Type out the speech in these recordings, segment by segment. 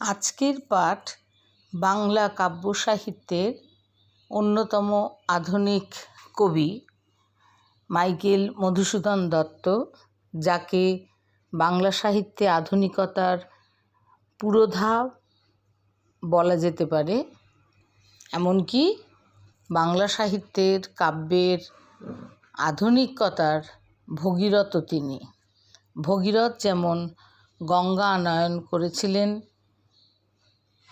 আজকের পাঠ বাংলা কাব্য সাহিত্যের অন্যতম আধুনিক কবি মাইকেল মধুসূদন দত্ত, যাকে বাংলা সাহিত্যে আধুনিকতার পুরোধা বলা যেতে পারে। এমনকি বাংলা সাহিত্যের কাব্যের আধুনিকতার ভগীরথ তিনি। ভগীরথ যেমন গঙ্গা আনয়ন করেছিলেন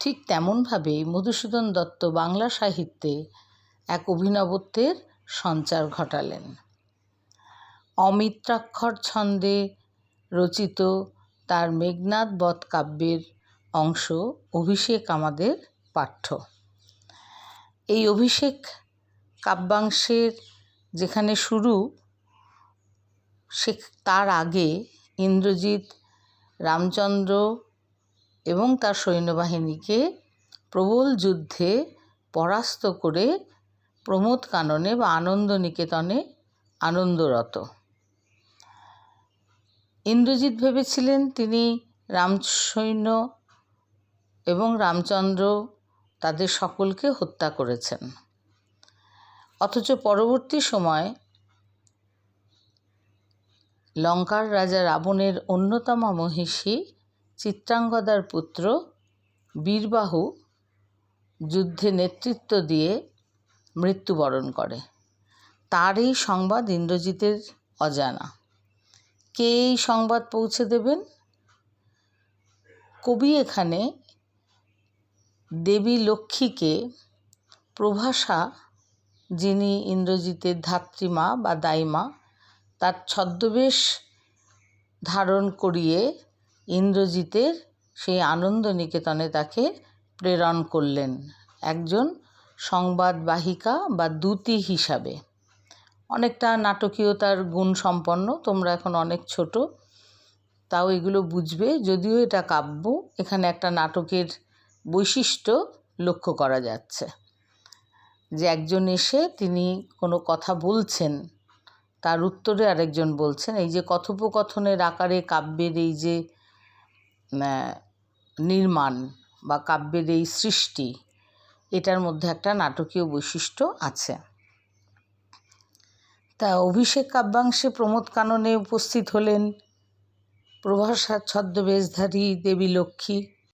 ঠিক তেমনভাবে মধুসূদন দত্ত বাংলা সাহিত্যে এক অভিনবত্বের সঞ্চার ঘটালেন। অমিত্রাক্ষর ছন্দে রচিত তার মেঘনাদ বধ কাব্যের অংশ অভিষেক আমাদের পাঠ্য। এই অভিষেক কাব্যাংশের যেখানে শুরু, সে তার আগে ইন্দ্রজিৎ রামচন্দ্র এবং তার সৈন্যবাহিনীকে প্রবল যুদ্ধে পরাস্ত করে প্রমোদ কাননে বা আনন্দ নিকেতনে আনন্দরত। ইন্দ্রজিৎ ভেবেছিলেন তিনি রাম সৈন্য এবং রামচন্দ্র তাদের সকলকে হত্যা করেছেন। অথচ পরবর্তী সময় লঙ্কার রাজা রাবণের অন্যতম মহিষী চিত্রাঙ্গদার পুত্র বীরবাহু যুদ্ধে নেতৃত্ব দিয়ে মৃত্যুবরণ করে। তার এই সংবাদ ইন্দ্রজিতের অজানা। কে এই সংবাদ পৌঁছে দেবেন? কবি এখানে দেবী লক্ষ্মীকে প্রভাষা, যিনি ইন্দ্রজিতের ধাত্রীমা বা দাইমা তার ছদ্মবেশ ধারণ করিয়ে ইন্দ্রজিতের সেই আনন্দ নিকেতনে তাকে প্রেরণ করলেন একজন সংবাদবাহিকা বা দূতী হিসাবে। অনেকটা নাটকীয়তার গুণ সম্পন্ন, তোমরা এখন অনেক ছোট, তাও এগুলো বুঝবে, যদিও এটা কাব্য, এখানে একটা নাটকের বৈশিষ্ট্য লক্ষ্য করা যাচ্ছে। যে একজন এসে তিনি কোনো কথা বলছেন, তার উত্তরে আরেকজন বলছেন, এই যে কথোপকথনের আকারে কাব্যের এই যে নির্মাণ বা কাব্যের এই সৃষ্টি, এটার মধ্যে একটা নাটকীয় বৈশিষ্ট্য আছে। তা অভিষেক কাব্যাংশে প্রমোদ কাননে উপস্থিত হলেন প্রভাসার ছদ্মবেশধারী দেবী লক্ষ্মী।